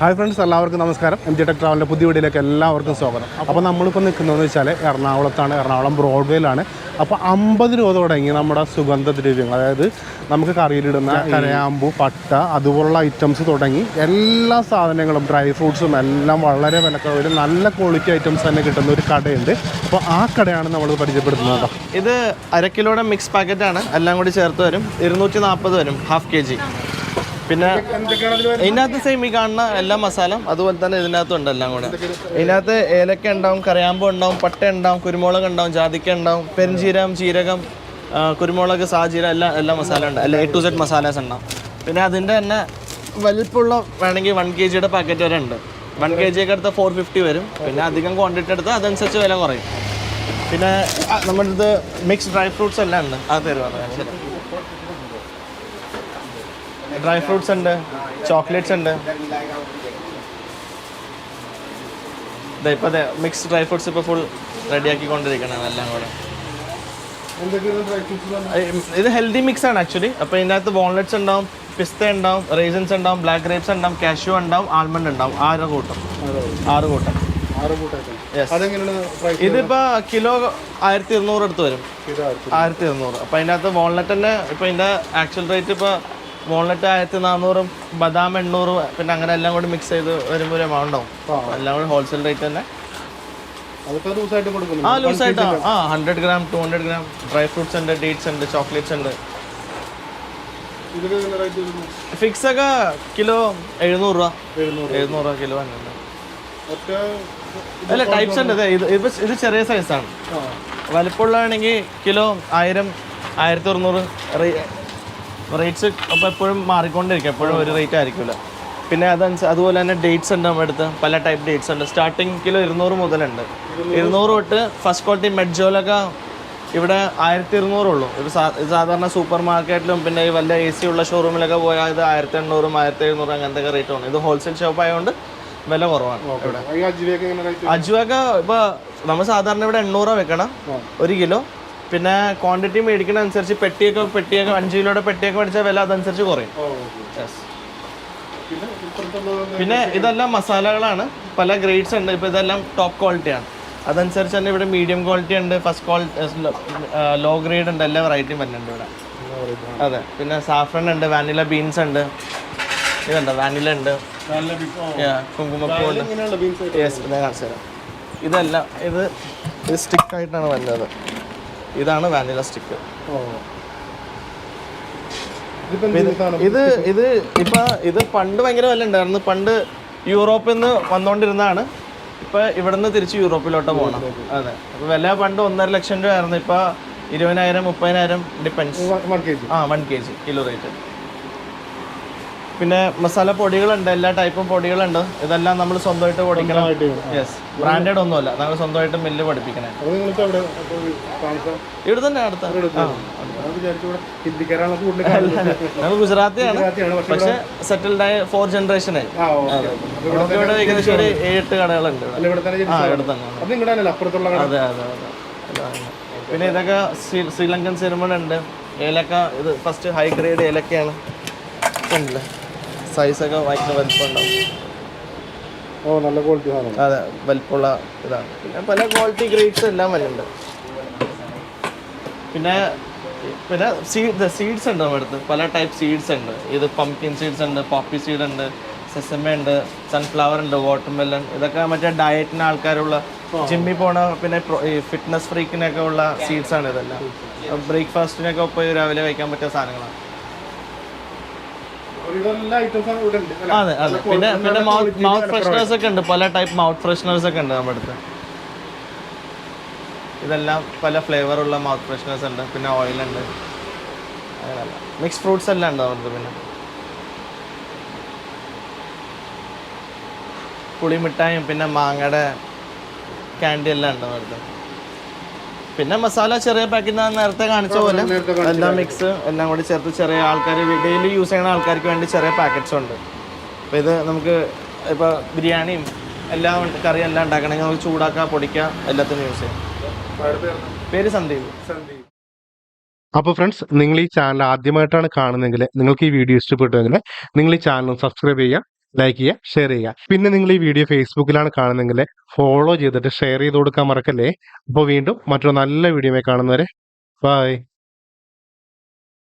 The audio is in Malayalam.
ഹായ് ഫ്രണ്ട്സ് എല്ലാവർക്കും നമസ്കാരം. എം ജി ടെക് ട്രാവലിന്റെ പുതിയ വീഡിയോയിലേക്ക് എല്ലാവർക്കും സ്വാഗതം. അപ്പോൾ നമ്മളിപ്പോൾ നിൽക്കുന്നതെന്ന് വെച്ചാൽ എറണാകുളത്താണ്. എറണാകുളം ബ്രോഡ്വേയിലാണ് അപ്പോൾ അമ്പത് രൂപ തുടങ്ങി നമ്മുടെ സുഗന്ധദ്രവ്യങ്ങൾ. അതായത് നമുക്ക് കറിയിലിടുന്ന കരയാമ്പു പട്ട അതുപോലുള്ള ഐറ്റംസ് തുടങ്ങി എല്ലാ സാധനങ്ങളും ഡ്രൈ ഫ്രൂട്ട്സും എല്ലാം വളരെ വിലക്കുറവിൽ നല്ല ക്വാളിറ്റി ഐറ്റംസ് തന്നെ കിട്ടുന്ന ഒരു കടയുണ്ട്. അപ്പോൾ ആ കടയാണ് നമ്മൾ പരിചയപ്പെടുത്തുന്നത് ഇത് അര കിലോയുടെ മിക്സ് പാക്കറ്റാണ് എല്ലാം കൂടി ചേർത്ത് വരും. ഇരുന്നൂറ്റി നാൽപ്പത് വരും. ഹാഫ് കെ ജി പിന്നെ ഇതിനകത്ത് സെയിം ഈ കാണുന്ന എല്ലാ മസാലയും അതുപോലെ തന്നെ ഇതിനകത്തും ഉണ്ട് എല്ലാം കൂടെ. ഇതിനകത്ത് ഏലക്ക ഉണ്ടാവും കറിയാമ്പ് ഉണ്ടാവും പട്ട ഉണ്ടാവും കുരുമുളക് ഉണ്ടാവും ജാതിക്ക ഉണ്ടാവും പെരുംജീരകം ജീരകം കുരുമുളക് സാജീര എല്ലാം എല്ലാ മസാല ഉണ്ട്. അല്ല എ ടു സെഡ് മസാലാസ് ഉണ്ടാവും. പിന്നെ അതിന്റെ തന്നെ വലിപ്പമുള്ള വേണമെങ്കിൽ വൺ കെ ജിയുടെ പാക്കറ്റ് വരെ ഉണ്ട്. വൺ കെ ജി ഒക്കെ എടുത്താൽ ഫോർ ഫിഫ്റ്റി വരും. പിന്നെ അധികം ക്വാണ്ടിറ്റി എടുത്താൽ അതനുസരിച്ച് വില കുറയും. പിന്നെ നമ്മുടെ അടുത്ത് മിക്സ് ഡ്രൈ ഫ്രൂട്ട്സ് എല്ലാം ഉണ്ട്. അത് തരുവാണ് ശരി ഡ്രൈ ഫ്രൂട്ട്സ് ഉണ്ട് ചോക്ലേറ്റ്സ് ഉണ്ട്. ഇതാ ഇപ്പോൾ അതെ മിക്സ് ഡ്രൈ ഫ്രൂട്ട്സ് ഇപ്പോൾ ഫുൾ റെഡിയാക്കിക്കൊണ്ടിരിക്കണം എല്ലാം കൂടെ. ഇത് ഹെൽത്തി മിക്സ് ആണ് ആക്ച്വലി അപ്പോൾ ഇതിനകത്ത് വാൾനട്ട്സ് ഉണ്ടാവും പിസ്ത ഉണ്ടാവും റേസൻസ് ഉണ്ടാവും ബ്ലാക്ക് ഗ്രേപ്സ് ഉണ്ടാവും കാഷ്യൂ ഉണ്ടാവും ആൽമണ്ട് ഉണ്ടാവും. ആറ് കൂട്ടം. ആറ് കൂട്ടം. ഇതിപ്പോ കിലോ ആയിരത്തി ഇരുന്നൂറ് അടുത്ത് വരും. ആയിരത്തി ഇരുന്നൂറ്. അപ്പൊ അതിനകത്ത് വാൾനട്ടിന്റെ ഇപ്പൊ ഇതിന്റെ ആക്ച്വൽ റേറ്റ് ഇപ്പോൾ വാൾനട്ട് ആയിരത്തി നാനൂറും ബദാം എണ്ണൂറും പിന്നെ അങ്ങനെ എല്ലാം കൂടി മിക്സ് ചെയ്ത് വരുമ്പോൾ ഒരു എമൗണ്ട് ആവും എല്ലാം കൂടി ഹോൾസെയിൽ റേറ്റ് തന്നെ. ആ ലൂസ് കൊടുക്കുന്നു ആ hundred gram two hundred gram dry fruits ഉണ്ട് ഡേറ്റ്സ് ഉണ്ട് ചോക്ലേറ്റ്സ് ഉണ്ട്. ഫിക്സ് ഒക്കെ കിലോ എഴുന്നൂറ് രൂപ. എഴുന്നൂറ്. രൂപ കിലോ അല്ല ടൈപ്സ് ഉണ്ട്. ഇത് ഇത് ചെറിയ സൈസാണ് വലിപ്പമുള്ളതാണെങ്കിൽ കിലോ ആയിരം ആയിരത്തി അറുന്നൂറ് റേറ്റ്സ് അപ്പോൾ എപ്പോഴും മാറിക്കൊണ്ടിരിക്കും. എപ്പോഴും ഒരു റേറ്റ് ആയിരിക്കില്ല പിന്നെ അതനുസരിച്ച് അതുപോലെ തന്നെ ഡേറ്റ്സ് ഉണ്ട് നമ്മുടെ അടുത്ത്. പല ടൈപ്പ് ഡേറ്റ്സ് ഉണ്ട്. സ്റ്റാർട്ടിങ് കിലോ ഇരുന്നൂറ് മുതലുണ്ട്. ഇരുന്നൂറ് തൊട്ട് ഫസ്റ്റ് ക്വാളിറ്റി മെഡ്ജോലൊക്കെ ഇവിടെ ആയിരത്തി ഇരുന്നൂറുള്ളൂ സാ- സാധാരണ സൂപ്പർ മാർക്കറ്റിലും പിന്നെ ഈ വല്ല എ സി ഉള്ള ഷോറൂമിലൊക്കെ പോയാൽ ഇത് ആയിരത്തി എണ്ണൂറും ആയിരത്തി എഴുന്നൂറും അങ്ങനത്തെ ഒക്കെ റേറ്റ് ആണ്. ഇത് ഹോൾസെയിൽ ഷോപ്പ് ആയതുകൊണ്ട് വില കുറവാണ് ഇവിടെ. അജുവൊക്കെ ഇപ്പോൾ നമ്മൾ സാധാരണ ഇവിടെ എണ്ണൂറ് വെക്കണം. ഒരു കിലോ. പിന്നെ ക്വാണ്ടിറ്റി മേടിക്കുന്ന അനുസരിച്ച് പെട്ടിയൊക്കെ പെട്ടിയൊക്കെ അഞ്ച് കിലോയുടെ പെട്ടിയൊക്കെ മേടിച്ചാൽ വില അതനുസരിച്ച് കുറയും. പിന്നെ ഇതെല്ലാം മസാലകളാണ്. പല ഗ്രേഡ്സ് ഉണ്ട്. ഇപ്പോൾ ഇതെല്ലാം ടോപ്പ് ക്വാളിറ്റിയാണ് അതനുസരിച്ച് തന്നെ ഇവിടെ മീഡിയം ക്വാളിറ്റി ഉണ്ട്. ഫസ്റ്റ് ക്വാളിറ്റി ലോ ഗ്രേഡ് ഉണ്ട്. എല്ലാ വെറൈറ്റിയും വരുന്നുണ്ട് ഇവിടെ. അതെ. പിന്നെ സാഫ്രൺ ഉണ്ട് വാനില ബീൻസ് ഉണ്ട്. ഇതുണ്ട് വാനില ഉണ്ട്. കുങ്കുമപ്പൂ ഉണ്ട്. യെസ് ഞാൻ കാണിച്ചു തരാം ഇതെല്ലാം ഇത് ഇത് സ്റ്റിക്ക് ആയിട്ടാണ് വരുന്നത്. ഇതാണ് വാനില സ്റ്റിക്ക്. ഇത് ഇത് ഇപ്പൊ ഇത് പണ്ട് ഭയങ്കര വില ഉണ്ടായിരുന്നു. പണ്ട് യൂറോപ്പിൽ നിന്ന് വന്നുകൊണ്ടിരുന്നതാണ് ഇപ്പൊ ഇവിടുന്ന് തിരിച്ച് യൂറോപ്പിലോട്ട് പോകണം അതെ. അപ്പൊ വില പണ്ട് ഒന്നര ലക്ഷം രൂപ ആയിരുന്നു ഇപ്പൊ ഇരുപതിനായിരം മുപ്പതിനായിരം ഡിപ്പെൻസ്. ആ one K G. Kilo rate. പിന്നെ മസാല പൊടികളുണ്ട് എല്ലാ ടൈപ്പും പൊടികളുണ്ട്. ഇതെല്ലാം നമ്മൾ സ്വന്തമായിട്ട് പൊടിക്കണം. യെസ് ബ്രാൻഡഡ് ഒന്നുമല്ല. നമ്മൾ സ്വന്തമായിട്ട് മില്ല് പഠിപ്പിക്കണേ. ഇവിടെ തന്നെ അടുത്ത. നമ്മൾ ഗുജറാത്തിയാണ്. പക്ഷെ സെറ്റിൽഡ് ആയ ഫോർ ജനറേഷൻ ആയി. ഇവിടെ നമുക്ക് ഇവിടെ ഏകദേശം ഒരു ഏഴെട്ട് കടകളുണ്ട് ആ? ഇവിടെ തന്നെ. അതെ അതെ പിന്നെ ഇതൊക്കെ ശ്രീലങ്കൻ സിനിമ ഉണ്ട് ഏലക്ക ഇത് ഫസ്റ്റ് ഹൈ ഗ്രേഡ് ഏലക്കയാണ്. ഉണ്ടല്ലേ സൈസൊക്കെ ഭയങ്കര വലുപ്പമുണ്ടാവും. ഓ നല്ല ക്വാളിറ്റി സാധനം. അതെ വലിപ്പമുള്ള ഇതാണ്. പിന്നെ പല ക്വാളിറ്റി ഗ്രേഡ്സ് എല്ലാം വരുന്നുണ്ട്. പിന്നെ പിന്നെ സീഡ് സീഡ്സ് ഉണ്ട് നമ്മുടെ അടുത്ത്. പല ടൈപ്പ് സീഡ്സ് ഉണ്ട്. ഇത് പംകിൻ സീഡ്സ് ഉണ്ട് പോപ്പി സീഡ് ഉണ്ട് സെസമ ഉണ്ട് സൺഫ്ലവർ ഉണ്ട് വാട്ടർമെലൺ ഇതൊക്കെ മറ്റേ ഡയറ്റിന് ആൾക്കാരുള്ള ജിമ്മിൽ പോണ പിന്നെ ഫിറ്റ്നസ് ഫ്രീക്കിനൊക്കെ ഉള്ള സീഡ്സ് ആണ് ഇതെല്ലാം. ബ്രേക്ക്ഫാസ്റ്റിനൊക്കെ പോയി രാവിലെ കഴിക്കാൻ പറ്റിയ സാധനങ്ങളാണ് ഇതെല്ലാം ഐറ്റംസ് ഇവിടെ ഉണ്ട് അല്ലേ? അതെ അതെ. പിന്നെ പിന്നെ മൗത്ത് ഫ്രഷ്നേഴ്സ് ഒക്കെ ഉണ്ട് പല ടൈപ്പ് മൗത്ത് ഫ്രഷ്നേഴ്സ് ഒക്കെ ഉണ്ട് നമ്മുടെ അടുത്ത്. ഇതെല്ലാം പല ഫ്ലേവർ ഉള്ള മൗത്ത് ഫ്രഷ്നേഴ്സ് ഉണ്ട് പിന്നെ ഓയിൽ ഉണ്ട്. അങ്ങനെയല്ല. മിക്സ് ഫ്രൂട്ട്സ് എല്ലാം ഉണ്ട് നമ്മുടെ പിന്നെ? പുളിമിഠായും പിന്നെ മാങ്ങയുടെ ക്യാൻഡി എല്ലാം ഉണ്ട് നമ്മുടെ അടുത്ത്? പിന്നെ മസാല ചെറിയ പാക്കറ്റ് നേരത്തെ കാണിച്ച പോലെ എല്ലാം മിക്സ് എല്ലാം കൂടി ചേർത്ത് ചെറിയ ആൾക്കാർ ഡെയിലി യൂസ് ചെയ്യുന്ന ആൾക്കാർക്ക് വേണ്ടി ചെറിയ പാക്കറ്റ്സ് ഉണ്ട്. അപ്പോൾ ഇത് നമുക്ക് ഇപ്പോൾ ബിരിയാണിയും എല്ലാം കറിയും കറി എല്ലാം ഉണ്ടാക്കണമെങ്കിൽ നമുക്ക് ചൂടാക്കുക പൊടിക്കുക എല്ലാത്തിനും യൂസ് ചെയ്യാം? പേര് സന്ദീപ്. സന്ദീപ്. അപ്പോൾ ഫ്രണ്ട്സ് നിങ്ങൾ ഈ ചാനൽ ആദ്യമായിട്ടാണ് കാണുന്നതെങ്കിൽ നിങ്ങൾക്ക് ഈ വീഡിയോ ഇഷ്ടപ്പെട്ടുവെങ്കിൽ നിങ്ങൾ ഈ ചാനൽ സബ്സ്ക്രൈബ് ചെയ്യുക. ലൈക്ക് ചെയ്യുക ഷെയർ ചെയ്യുക. പിന്നെ നിങ്ങൾ ഈ വീഡിയോ ഫേസ്ബുക്കിലാണ് കാണുന്നതെങ്കിൽ ഫോളോ ചെയ്തിട്ട് ഷെയർ ചെയ്ത് കൊടുക്കാൻ മറക്കല്ലേ? അപ്പോൾ വീണ്ടും മറ്റൊരു നല്ല വീഡിയോ കാണുന്നവരെ ബൈ